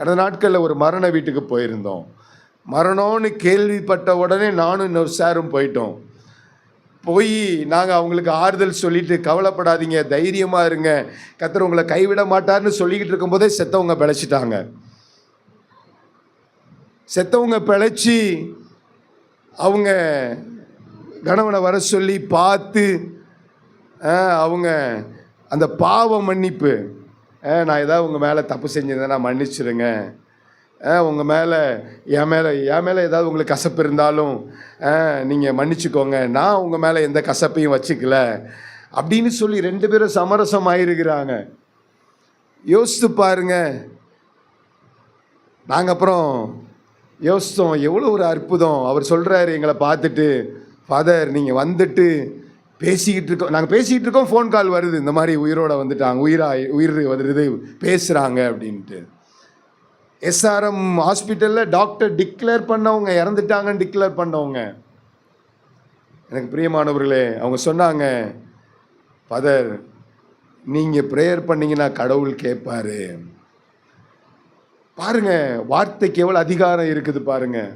கடந்த நாட்களில் ஒரு மரண வீட்டுக்கு போயிருந்தோம். மரணம்னு கேள்விப்பட்ட உடனே நானும் இன்னொரு சாரும் போயிட்டோம். போய் நாங்கள் அவங்களுக்கு ஆறுதல் சொல்லிட்டு கவலைப்படாதீங்க தைரியமாக இருங்க. கத்தர் உங்களை கைவிட மாட்டார்னு சொல்லிக்கிட்டு இருக்கும்போதே செத்தவங்க பிழைச்சிட்டாங்க. செத்தவங்க பிழைச்சி அவங்க கணவனை வர சொல்லி பார்த்து அவங்க அந்த பாவ மன்னிப்பு நான் ஏதாவது உங்கள் மேலே தப்பு செஞ்சிருந்தேன்னா மன்னிச்சிருங்க. உங்கள் மேலே என் மேலே என் மேலே ஏதாவது உங்களுக்கு கசப்பு இருந்தாலும் நீங்கள் மன்னிச்சுக்கோங்க. நான் உங்கள் மேலே எந்த கசப்பையும் வச்சுக்கல. அப்படின்னு சொல்லி ரெண்டு பேரும் சமரசம் ஆயிருக்கிறாங்க. யோசித்து பாருங்க. நாங்கள் அப்புறம் யோசித்தோம் எவ்வளோ ஒரு அற்புதம். அவர் சொல்கிறாரு எங்களை பார்த்துட்டு ஃபாதர் நீங்கள் வந்துட்டு பேசிக்கிட்டு இருக்கோம் நாங்கள் பேசிக்கிட்டு இருக்கோம் ஃபோன் கால் வருது. இந்த மாதிரி உயிரோட வந்துட்டாங்க. உயிரா உயிர் வருது பேசுகிறாங்க அப்படின்ட்டு. எஸ்ஆர்எம் ஹாஸ்பிட்டலில் டாக்டர் டிக்ளேர் பண்ணவங்க இறந்துட்டாங்கன்னு டிக்ளேர் பண்ணவங்க. எனக்கு பிரியமானவர்களே அவங்க சொன்னாங்க ஃபாதர் நீங்கள் ப்ரேயர் பண்ணீங்கன்னா கடவுள் கேட்பாரு. பாருங்க வார்த்தைக்கு எவ்வளோ அதிகாரம் இருக்குது பாருங்கள்